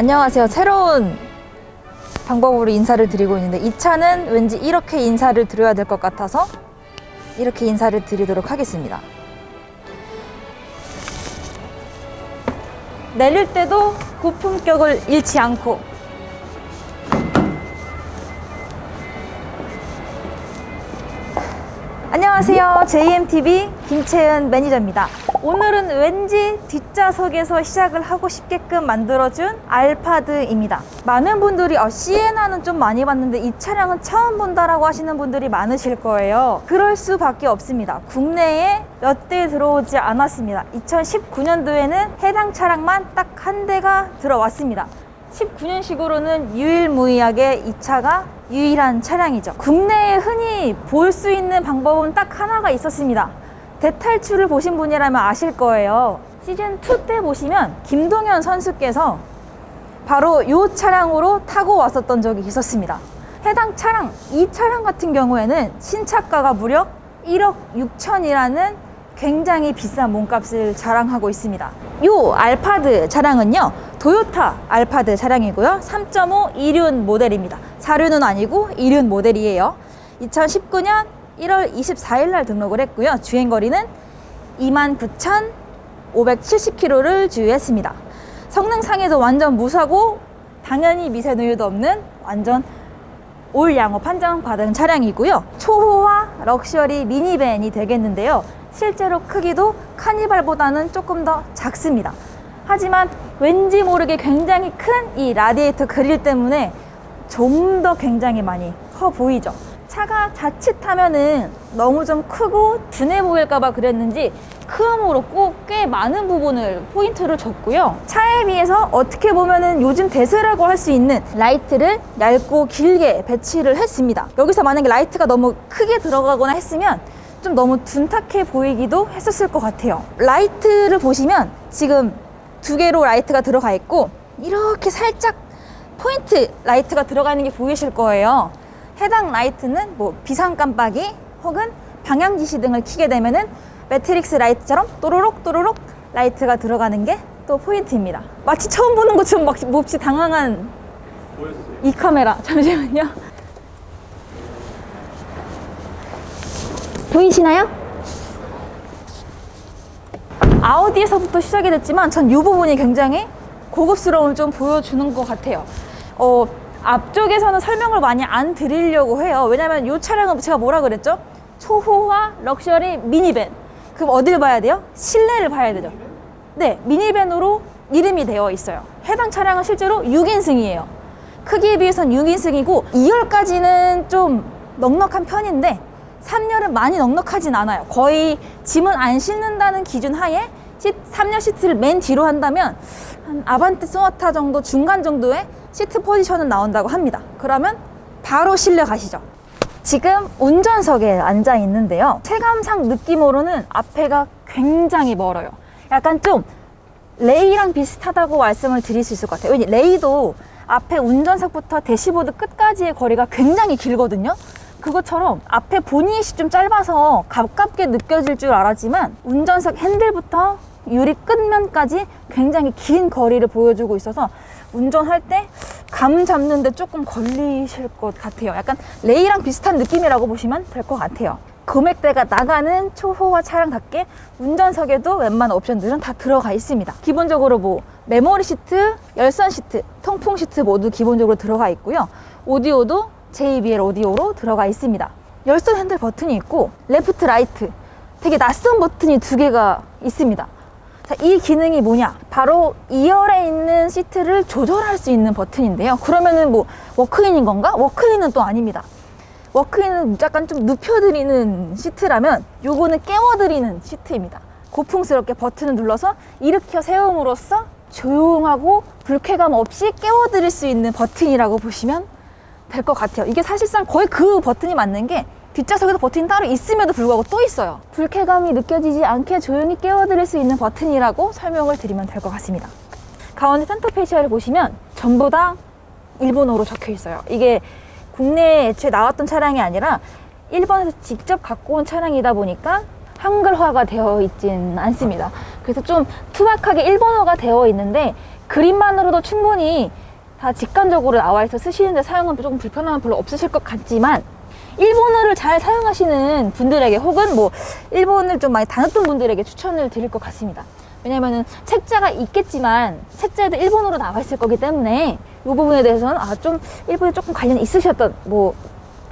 안녕하세요. 새로운 방법으로 인사를 드리고 있는데 이 차는 왠지 이렇게 인사를 드려야 될 것 같아서 이렇게 인사를 드리도록 하겠습니다. 내릴 때도 고품격을 잃지 않고 안녕하세요. JMTV 김채은 매니저입니다. 오늘은 왠지 뒷좌석에서 시작을 하고 싶게끔 만들어준 알파드입니다. 많은 분들이 어, 시에나는 좀 많이 봤는데 이 차량은 처음 본다라고 하시는 분들이 많으실 거예요. 그럴 수밖에 없습니다. 국내에 몇 대 들어오지 않았습니다. 2019년도에는 해당 차량만 딱 한 대가 들어왔습니다. 19년식으로는 유일무이하게 이 차가 유일한 차량이죠. 국내에 흔히 볼 수 있는 방법은 딱 하나가 있었습니다. 대탈출을 보신 분이라면 아실 거예요. 시즌 2 때 보시면 김동현 선수께서 바로 이 차량으로 타고 왔었던 적이 있었습니다. 해당 차량, 이 차량 같은 경우에는 신차가가 무려 1억 6천이라는 굉장히 비싼 몸값을 자랑하고 있습니다. 이 알파드 차량은요, 도요타 알파드 차량이고요. 3.5 이륜 모델입니다. 4륜은 아니고 2륜 모델이에요. 2019년 1월 24일 날 등록을 했고요. 주행거리는 29,570km를 주유했습니다. 성능상에도 완전 무사고 당연히 미세누유도 없는 완전 올 양호 판정 받은 차량이고요. 초호화 럭셔리 미니밴이 되겠는데요. 실제로 크기도 카니발보다는 조금 더 작습니다. 하지만 왠지 모르게 굉장히 큰 이 라디에이터 그릴 때문에 좀 더 굉장히 많이 커 보이죠. 차가 자칫하면은 너무 좀 크고 둔해 보일까봐 그랬는지 크음으로 꼭꽤 많은 부분을 포인트를 줬고요. 차에 비해서 어떻게 보면은 요즘 대세라고 할 수 있는 라이트를 얇고 길게 배치를 했습니다. 여기서 만약에 라이트가 너무 크게 들어가거나 했으면 좀 너무 둔탁해 보이기도 했었을 것 같아요. 라이트를 보시면 지금 두 개로 라이트가 들어가 있고 이렇게 살짝 포인트 라이트가 들어가 있는 게 보이실 거예요. 해당 라이트는 뭐 비상 깜빡이 혹은 방향 지시 등을 켜게 되면은 매트릭스 라이트처럼 또로록 또로록 라이트가 들어가는 게 또 포인트입니다. 마치 처음 보는 것처럼 막 몹시 당황한 이 카메라 잠시만요. 보이시나요? 아우디에서부터 시작이 됐지만 전 이 부분이 굉장히 고급스러움을 좀 보여주는 것 같아요. 어, 앞쪽에서는 설명을 많이 안 드리려고 해요. 왜냐면 이 차량은 제가 뭐라 그랬죠? 초호화 럭셔리 미니밴. 그럼 어딜 봐야 돼요? 실내를 봐야 되죠. 네, 미니밴으로 이름이 되어 있어요. 해당 차량은 실제로 6인승이에요. 크기에 비해서는 6인승이고 2열까지는 좀 넉넉한 편인데 3열은 많이 넉넉하진 않아요. 거의 짐은 안 싣는다는 기준 하에 3열 시트를 맨 뒤로 한다면 한 아반떼 소나타 정도 중간 정도의 시트 포지션은 나온다고 합니다. 그러면 바로 실내 가시죠. 지금 운전석에 앉아 있는데요. 체감상 느낌으로는 앞에가 굉장히 멀어요. 약간 좀 레이랑 비슷하다고 말씀을 드릴 수 있을 것 같아요. 왜냐 레이도 앞에 운전석부터 대시보드 끝까지의 거리가 굉장히 길거든요. 그것처럼 앞에 보닛이 좀 짧아서 가깝게 느껴질 줄 알았지만 운전석 핸들부터 유리 끝면까지 굉장히 긴 거리를 보여주고 있어서 운전할 때 감 잡는데 조금 걸리실 것 같아요. 약간 레이랑 비슷한 느낌이라고 보시면 될 것 같아요. 금액대가 나가는 초호화 차량답게 운전석에도 웬만한 옵션들은 다 들어가 있습니다. 기본적으로 뭐 메모리 시트, 열선 시트, 통풍 시트 모두 기본적으로 들어가 있고요. 오디오도 JBL 오디오로 들어가 있습니다. 열선 핸들 버튼이 있고 레프트 라이트 되게 낯선 버튼이 두 개가 있습니다. 자, 이 기능이 뭐냐? 바로 2열에 있는 시트를 조절할 수 있는 버튼인데요. 그러면은 뭐 워크인인 건가? 워크인은 또 아닙니다. 워크인은 약간 좀 눕혀드리는 시트라면 요거는 깨워드리는 시트입니다. 고풍스럽게 버튼을 눌러서 일으켜 세움으로써 조용하고 불쾌감 없이 깨워드릴 수 있는 버튼이라고 보시면 될 것 같아요. 이게 사실상 거의 그 버튼이 맞는 게 뒷좌석에도 버튼이 따로 있음에도 불구하고 또 있어요. 불쾌감이 느껴지지 않게 조용히 깨워드릴 수 있는 버튼이라고 설명을 드리면 될 것 같습니다. 가운데 센터 페이시아를 보시면 전부 다 일본어로 적혀 있어요. 이게 국내에 애초에 나왔던 차량이 아니라 일본에서 직접 갖고 온 차량이다 보니까 한글화가 되어 있진 않습니다. 그래서 좀 투박하게 일본어가 되어 있는데 그림만으로도 충분히 다 직관적으로 나와 있어 쓰시는데 사용은 조금 불편함은 별로 없으실 것 같지만 일본어를 잘 사용하시는 분들에게 혹은 뭐 일본을 좀 많이 다녔던 분들에게 추천을 드릴 것 같습니다. 왜냐면은 책자가 있겠지만 책자에도 일본어로 나와 있을 거기 때문에 이 부분에 대해서는 아 좀 일본에 조금 관련이 있으셨던 뭐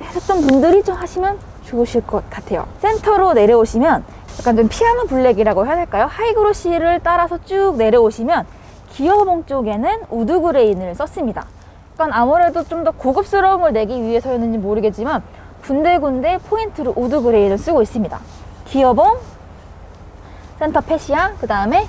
했었던 분들이 좀 하시면 좋으실 것 같아요. 센터로 내려오시면 약간 좀 피아노 블랙이라고 해야 될까요? 하이그로시를 따라서 쭉 내려오시면 기어봉 쪽에는 우드 그레인을 썼습니다. 그러니까 아무래도 좀 더 고급스러움을 내기 위해서였는지 모르겠지만 군데군데 포인트로 우드 그레이를 쓰고 있습니다. 기어봉, 센터 패시아, 그 다음에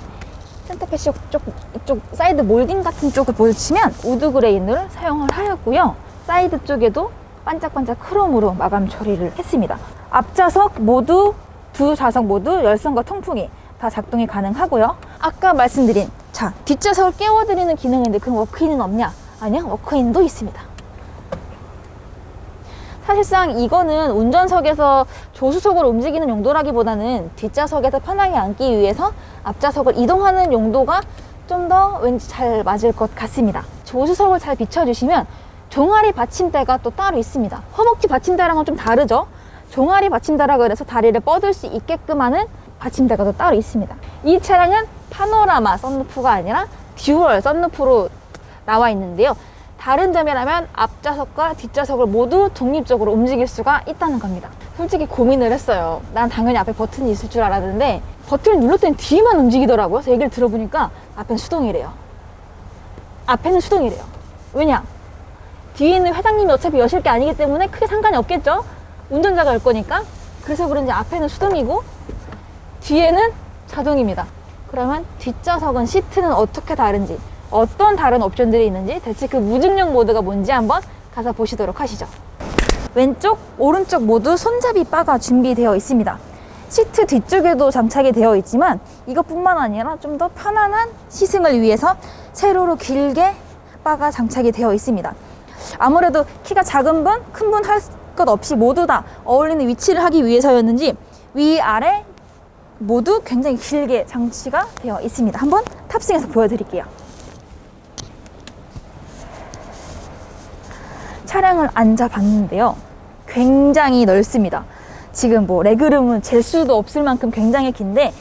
센터 패시아 쪽, 이쪽 사이드 몰딩 같은 쪽을 보시면 우드 그레인을 사용을 하였고요. 사이드 쪽에도 반짝반짝 크롬으로 마감 처리를 했습니다. 앞좌석 모두 두 좌석 모두 열선과 통풍이 다 작동이 가능하고요. 아까 말씀드린 자 뒷좌석을 깨워드리는 기능인데 그 워크인은 없냐? 아니요 워크인도 있습니다. 사실상 이거는 운전석에서 조수석으로 움직이는 용도라기보다는 뒷좌석에서 편하게 앉기 위해서 앞좌석을 이동하는 용도가 좀 더 왠지 잘 맞을 것 같습니다. 조수석을 잘 비춰주시면 종아리 받침대가 또 따로 있습니다. 허벅지 받침대랑은 좀 다르죠? 종아리 받침대라 그래서 다리를 뻗을 수 있게끔 하는 받침대가 또 따로 있습니다. 이 차량은 파노라마 썬루프가 아니라 듀얼 썬루프로 나와 있는데요. 다른 점이라면 앞좌석과 뒷좌석을 모두 독립적으로 움직일 수가 있다는 겁니다. 솔직히 고민을 했어요. 난 당연히 앞에 버튼이 있을 줄 알았는데 버튼을 눌렀더니 뒤만 움직이더라고요. 그래서 얘기를 들어보니까 앞에는 수동이래요. 앞에는 수동이래요. 왜냐? 뒤에 있는 회장님이 어차피 여실 게 아니기 때문에 크게 상관이 없겠죠? 운전자가 열 거니까. 그래서 그런지 앞에는 수동이고 뒤에는 자동입니다. 그러면 뒷좌석은 시트는 어떻게 다른지, 어떤 다른 옵션들이 있는지, 대체 그 무중력 모드가 뭔지 한번 가서 보시도록 하시죠. 왼쪽, 오른쪽 모두 손잡이 바가 준비되어 있습니다. 시트 뒤쪽에도 장착이 되어 있지만 이것뿐만 아니라 좀 더 편안한 시승을 위해서 세로로 길게 바가 장착이 되어 있습니다. 아무래도 키가 작은 분, 큰 분 할 것 없이 모두 다 어울리는 위치를 하기 위해서였는지 위, 아래 모두 굉장히 길게 장치가 되어 있습니다. 한번 탑승해서 보여드릴게요. 차량을 앉아 봤는데요. 굉장히 넓습니다. 지금 뭐 레그룸은 잴 수도 없을 만큼 굉장히 긴데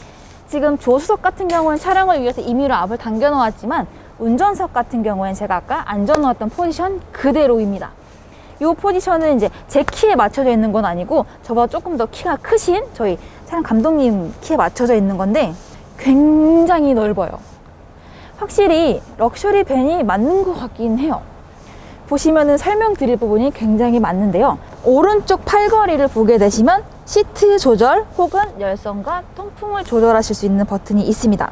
지금 조수석 같은 경우는 차량을 위해서 임의로 앞을 당겨 놓았지만 운전석 같은 경우엔 제가 아까 앉아 놓았던 포지션 그대로입니다. 이 포지션은 이제 제 키에 맞춰져 있는 건 아니고 저보다 조금 더 키가 크신 저희 차량 감독님 키에 맞춰져 있는 건데 굉장히 넓어요. 확실히 럭셔리 밴이 맞는 것 같긴 해요. 보시면은 설명드릴 부분이 굉장히 많는데요. 오른쪽 팔걸이를 보게 되시면 시트 조절 혹은 열선과 통풍을 조절하실 수 있는 버튼이 있습니다.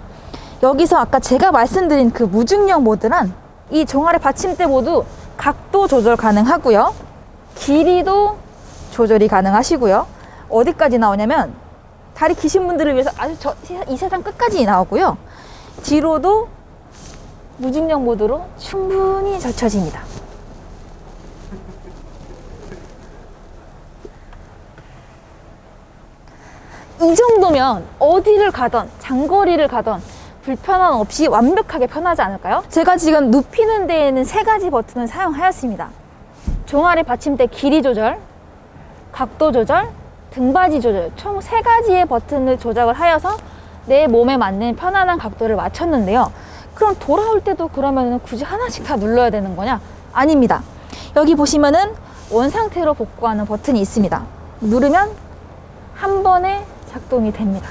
여기서 아까 제가 말씀드린 그 무중력 모드란 이 종아리 받침대 모두 각도 조절 가능하고요. 길이도 조절이 가능하시고요. 어디까지 나오냐면 다리 기신 분들을 위해서 아주 저, 이 세상 끝까지 나오고요. 뒤로도 무중력 모드로 충분히 젖혀집니다. 이 정도면 어디를 가던 장거리를 가던 불편함 없이 완벽하게 편하지 않을까요? 제가 지금 눕히는 데에는 세 가지 버튼을 사용하였습니다. 종아리 받침대 길이 조절, 각도 조절, 등받이 조절 총 세 가지의 버튼을 조작을 하여서 내 몸에 맞는 편안한 각도를 맞췄는데요. 그럼 돌아올 때도 그러면 굳이 하나씩 다 눌러야 되는 거냐? 아닙니다. 여기 보시면은 원 상태로 복구하는 버튼이 있습니다. 누르면 한 번에 작동이 됩니다.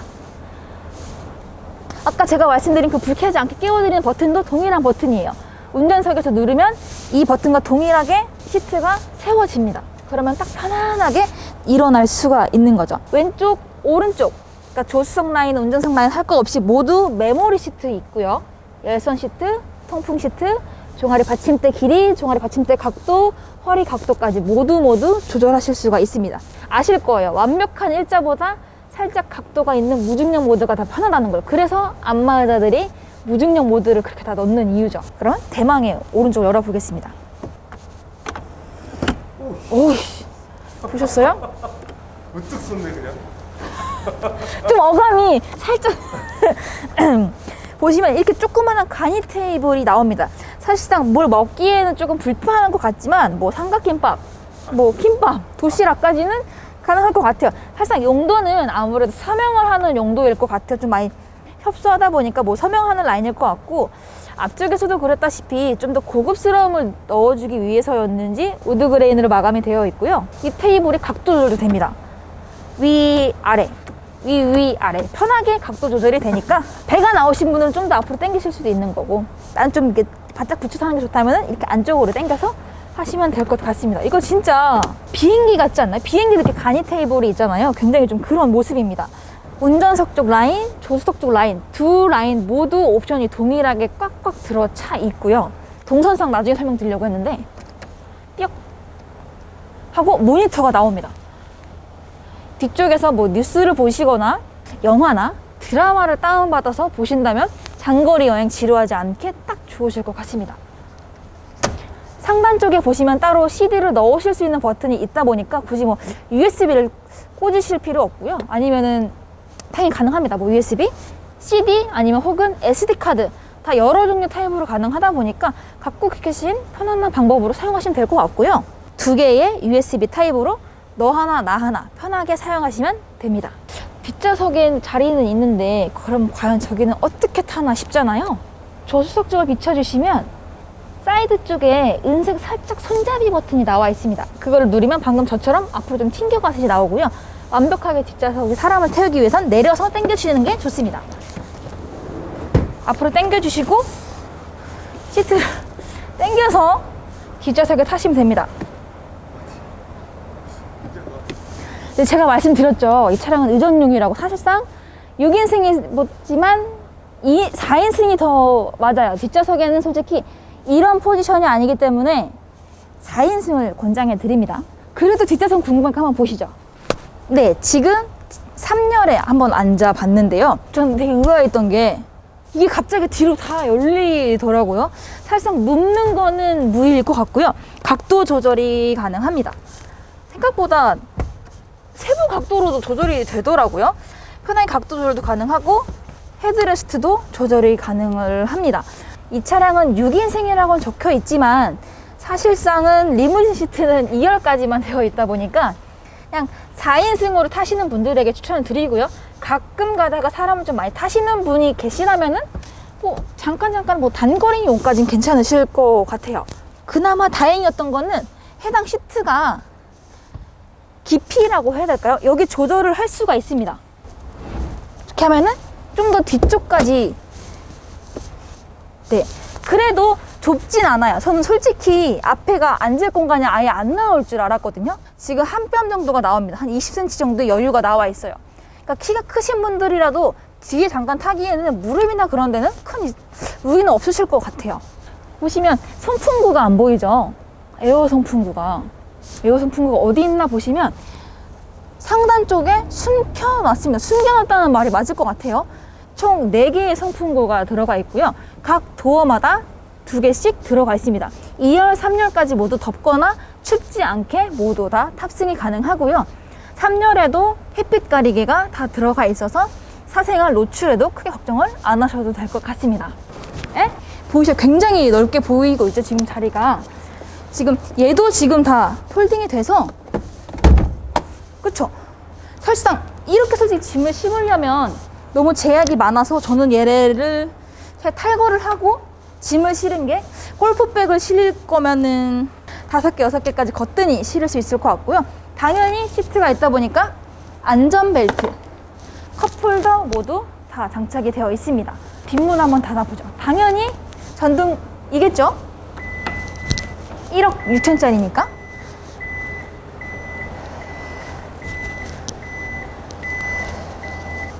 아까 제가 말씀드린 그 불쾌하지 않게 깨워드리는 버튼도 동일한 버튼이에요. 운전석에서 누르면 이 버튼과 동일하게 시트가 세워집니다. 그러면 딱 편안하게 일어날 수가 있는 거죠. 왼쪽, 오른쪽, 그러니까 조수석 라인, 운전석 라인 할 것 없이 모두 메모리 시트 있고요. 열선 시트, 통풍 시트, 종아리 받침대 길이, 종아리 받침대 각도, 허리 각도까지 모두 모두 조절하실 수가 있습니다. 아실 거예요. 완벽한 일자보다 살짝 각도가 있는 무중력 모드가 더 편하다는 걸. 그래서 안마 의자들이 무중력 모드를 그렇게 다 넣는 이유죠. 그럼 대망의 오른쪽 열어보겠습니다. 오이씨. 보셨어요? 우뚝 솟네 그냥. 좀 어감이 살짝 보시면 이렇게 조그마한 간이 테이블이 나옵니다. 사실상 뭘 먹기에는 조금 불편한 것 같지만 뭐 삼각김밥, 뭐 김밥, 도시락까지는 가능할 것 같아요. 사실상 용도는 아무래도 서명을 하는 용도일 것 같아요. 좀 많이 협소하다 보니까 뭐 서명하는 라인일 것 같고 앞쪽에서도 그랬다시피 좀 더 고급스러움을 넣어주기 위해서였는지 우드 그레인으로 마감이 되어 있고요. 이 테이블이 각도 조절도 됩니다. 위 아래 위 위 아래 편하게 각도 조절이 되니까 배가 나오신 분은 좀 더 앞으로 당기실 수도 있는 거고 난 좀 이렇게 바짝 붙여서 하는 게 좋다면 이렇게 안쪽으로 당겨서 하시면 될 것 같습니다. 이거 진짜 비행기 같지 않나요? 비행기 이렇게 간이 테이블이 있잖아요. 굉장히 좀 그런 모습입니다. 운전석 쪽 라인, 조수석 쪽 라인 두 라인 모두 옵션이 동일하게 꽉꽉 들어차 있고요. 동선상 나중에 설명드리려고 했는데 뿅 하고 모니터가 나옵니다. 뒤쪽에서 뭐 뉴스를 보시거나 영화나 드라마를 다운받아서 보신다면 장거리 여행 지루하지 않게 딱 좋으실 것 같습니다. 상단 쪽에 보시면 따로 CD를 넣으실 수 있는 버튼이 있다 보니까 굳이 뭐 USB를 꽂으실 필요 없고요. 아니면은 당연히 가능합니다. 뭐 USB, CD 아니면 혹은 SD 카드 다 여러 종류 타입으로 가능하다 보니까 갖고 계신 편안한 방법으로 사용하시면 될 것 같고요. 두 개의 USB 타입으로 너 하나 나 하나 편하게 사용하시면 됩니다. 뒷좌석엔 자리는 있는데 그럼 과연 저기는 어떻게 타나 싶잖아요. 조수석 쪽을 비춰주시면 사이드 쪽에 은색 살짝 손잡이 버튼이 나와 있습니다. 그거를 누르면 방금 저처럼 앞으로 좀 튕겨가듯이 나오고요. 완벽하게 뒷좌석에 사람을 태우기 위해선 내려서 당겨주시는 게 좋습니다. 앞으로 당겨주시고 시트를 당겨서 뒷좌석에 타시면 됩니다. 근데 제가 말씀드렸죠. 이 차량은 의전용이라고 사실상 6인승이지만 이 4인승이 더 맞아요. 뒷좌석에는 솔직히 이런 포지션이 아니기 때문에 4인승을 권장해 드립니다. 그래도 뒷좌석 궁금하니까 한번 보시죠. 네, 지금 3열에 한번 앉아 봤는데요. 저는 되게 의아했던 게 이게 갑자기 뒤로 다 열리더라고요. 사실상 눕는 거는 무리일 것 같고요. 각도 조절이 가능합니다. 생각보다 세부 각도로도 조절이 되더라고요. 편하게 각도 조절도 가능하고 헤드레스트도 조절이 가능을 합니다. 이 차량은 6인승이라고는 적혀 있지만 사실상은 리무진 시트는 2열까지만 되어 있다 보니까 그냥 4인승으로 타시는 분들에게 추천을 드리고요. 가끔 가다가 사람을 좀 많이 타시는 분이 계시다면은 뭐 잠깐 잠깐 뭐 단거리 용까지는 괜찮으실 것 같아요. 그나마 다행이었던 거는 해당 시트가 깊이라고 해야 될까요? 여기 조절을 할 수가 있습니다. 이렇게 하면은 좀 더 뒤쪽까지 네. 그래도 좁진 않아요. 저는 솔직히 앞에가 앉을 공간이 아예 안 나올 줄 알았거든요. 지금 한 뼘 정도가 나옵니다. 한 20cm 정도 여유가 나와 있어요. 그러니까 키가 크신 분들이라도 뒤에 잠깐 타기에는 무릎이나 그런 데는 큰 무리는 없으실 것 같아요. 보시면 선풍구가 안 보이죠? 에어 선풍구가. 에어 선풍구가 어디 있나 보시면 상단 쪽에 숨겨놨습니다. 숨겨놨다는 말이 맞을 것 같아요. 총 4개의 선풍구가 들어가 있고요. 각 도어마다 두 개씩 들어가 있습니다. 2열, 3열까지 모두 덮거나 춥지 않게 모두 다 탑승이 가능하고요. 3열에도 햇빛 가리개가 다 들어가 있어서 사생활 노출에도 크게 걱정을 안 하셔도 될 것 같습니다. 에? 보이시죠? 굉장히 넓게 보이고 있죠, 지금 자리가. 지금 얘도 지금 다 폴딩이 돼서 그쵸? 사실상 이렇게 솔직히 짐을 싣으려면 너무 제약이 많아서 저는 얘를 잘 탈거를 하고 짐을 실은 게 골프백을 실을 거면은 다섯 개, 여섯 개까지 거뜬히 실을 수 있을 것 같고요. 당연히 시트가 있다 보니까 안전벨트, 컵홀더 모두 다 장착이 되어 있습니다. 뒷문 한번 닫아보죠. 당연히 전등이겠죠? 1억 6천짜리니까.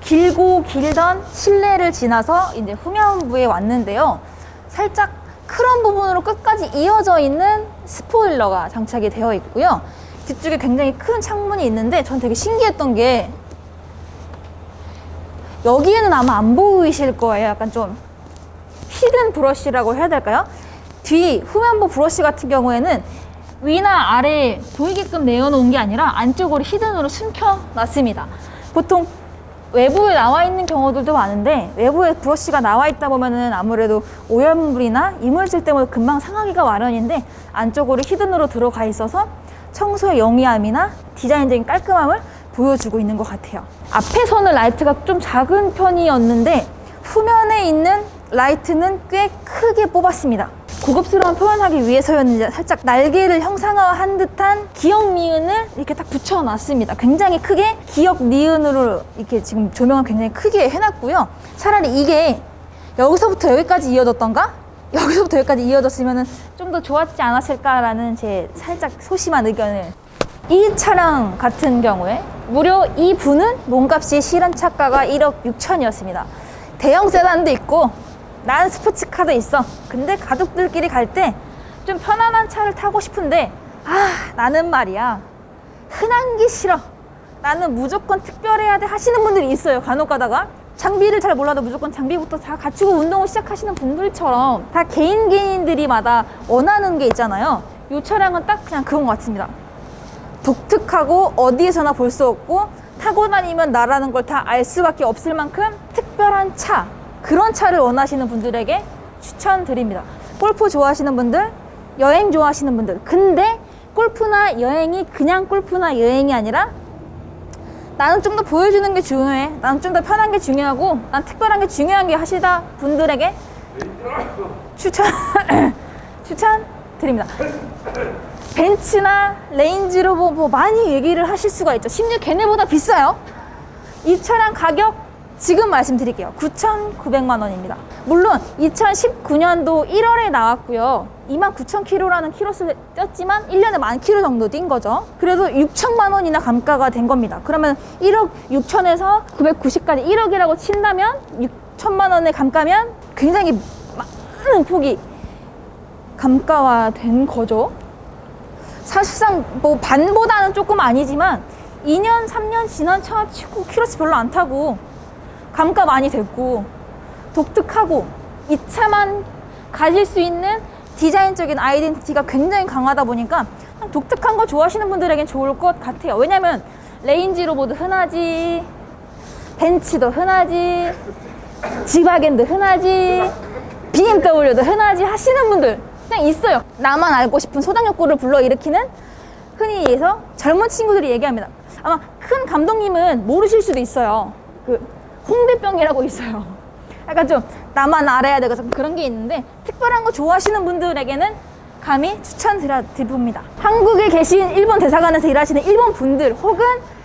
길고 길던 실내를 지나서 이제 후면부에 왔는데요. 살짝 크롬 부분으로 끝까지 이어져 있는 스포일러가 장착이 되어 있고요. 뒤쪽에 굉장히 큰 창문이 있는데 전 되게 신기했던 게 여기에는 아마 안 보이실 거예요. 약간 좀 히든 브러쉬라고 해야 될까요? 뒤 후면부 브러쉬 같은 경우에는 위나 아래 보이게끔 내어놓은 게 아니라 안쪽으로 히든으로 숨겨놨습니다. 보통 외부에 나와 있는 경우들도 많은데 외부에 브러쉬가 나와 있다 보면은 아무래도 오염물이나 이물질 때문에 금방 상하기가 마련인데 안쪽으로 히든으로 들어가 있어서 청소의 영리함이나 디자인적인 깔끔함을 보여주고 있는 것 같아요. 앞에서는 라이트가 좀 작은 편이었는데 후면에 있는 라이트는 꽤 크게 뽑았습니다. 고급스러운 표현하기 위해서였는지 살짝 날개를 형상화한 듯한 기역 니은을 이렇게 딱 붙여놨습니다. 굉장히 크게 기역 니은으로 이렇게 지금 조명을 굉장히 크게 해놨고요. 차라리 이게 여기서부터 여기까지 이어졌던가? 여기서부터 여기까지 이어졌으면 좀 더 좋았지 않았을까라는 제 살짝 소심한 의견을 이 차량 같은 경우에 무려 이 분은 몸값이 실현 차가가 1억 6천이었습니다. 대형 세단도 있고 난 스포츠카도 있어. 근데 가족들끼리 갈 때 좀 편안한 차를 타고 싶은데 아 나는 말이야 흔한 게 싫어. 나는 무조건 특별해야 돼 하시는 분들이 있어요. 간혹 가다가 장비를 잘 몰라도 무조건 장비부터 다 갖추고 운동을 시작하시는 분들처럼 다 개인 개인들이마다 원하는 게 있잖아요. 이 차량은 딱 그냥 그건 것 같습니다. 독특하고 어디에서나 볼 수 없고 타고 다니면 나라는 걸 다 알 수밖에 없을 만큼 특별한 차 그런 차를 원하시는 분들에게 추천드립니다. 골프 좋아하시는 분들, 여행 좋아하시는 분들. 근데 골프나 여행이 그냥 골프나 여행이 아니라 나는 좀 더 보여주는 게 중요해. 나는 좀 더 편한 게 중요하고 난 특별한 게 중요한 게 하시다 분들에게 추천 추천 드립니다. 벤츠나 레인지로버 뭐 많이 얘기를 하실 수가 있죠. 심지어 걔네보다 비싸요. 이 차량 가격 지금 말씀드릴게요. 9,900만 원입니다. 물론 2019년도 1월에 나왔고요. 29,000km라는 키로수를 떴지만 1년에 만 킬로 정도 뛴 거죠. 그래도 6천만 원이나 감가가 된 겁니다. 그러면 1억 6천에서 990까지 1억이라고 친다면 6천만 원의 감가면 굉장히 많은 폭이 감가화 된 거죠. 사실상 뭐 반보다는 조금 아니지만 2년, 3년 지난 차 치고 키로수 별로 안 타고 감가 많이 됐고 독특하고 이 차만 가질 수 있는 디자인적인 아이덴티티가 굉장히 강하다 보니까 독특한 거 좋아하시는 분들에겐 좋을 것 같아요. 왜냐면 레인지 로버도 흔하지, 벤츠도 흔하지, 지바겐도 흔하지, BMW도 흔하지 하시는 분들 그냥 있어요. 나만 알고 싶은 소당 욕구를 불러일으키는 흔히 얘기해서 젊은 친구들이 얘기합니다. 아마 큰 감독님은 모르실 수도 있어요. 그 홍대병이라고 있어요. 약간 좀 나만 알아야 되고 좀 그런 게 있는데 특별한 거 좋아하시는 분들에게는 감히 추천드립니다. 한국에 계신 일본 대사관에서 일하시는 일본 분들 혹은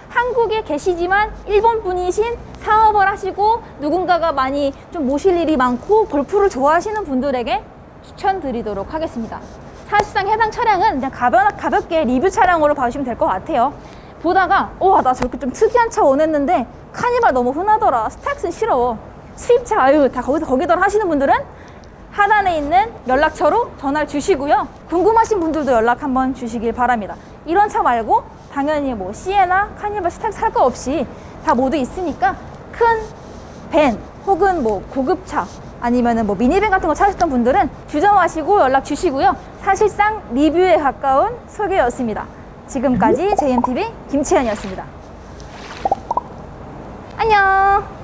한국에 계시지만 일본 분이신 사업을 하시고 누군가가 많이 좀 모실 일이 많고 골프를 좋아하시는 분들에게 추천드리도록 하겠습니다. 사실상 해당 차량은 그냥 가벼, 가볍게 리뷰 차량으로 봐주시면 될 것 같아요. 보다가 와나 저렇게 좀 특이한 차 원했는데 카니발 너무 흔하더라. 스타렉스는 싫어. 수입차 아유 다 거기서 거기더라 하시는 분들은 하단에 있는 연락처로 전화를 주시고요. 궁금하신 분들도 연락 한번 주시길 바랍니다. 이런 차 말고 당연히 뭐 시에나 카니발 스타렉스 할 거 없이 다 모두 있으니까 큰 밴 혹은 뭐 고급차 아니면은 뭐 미니밴 같은 거 찾으셨던 분들은 주저마시고 연락 주시고요. 사실상 리뷰에 가까운 소개였습니다 지금까지 JMTV 김채연이었습니다. 안녕.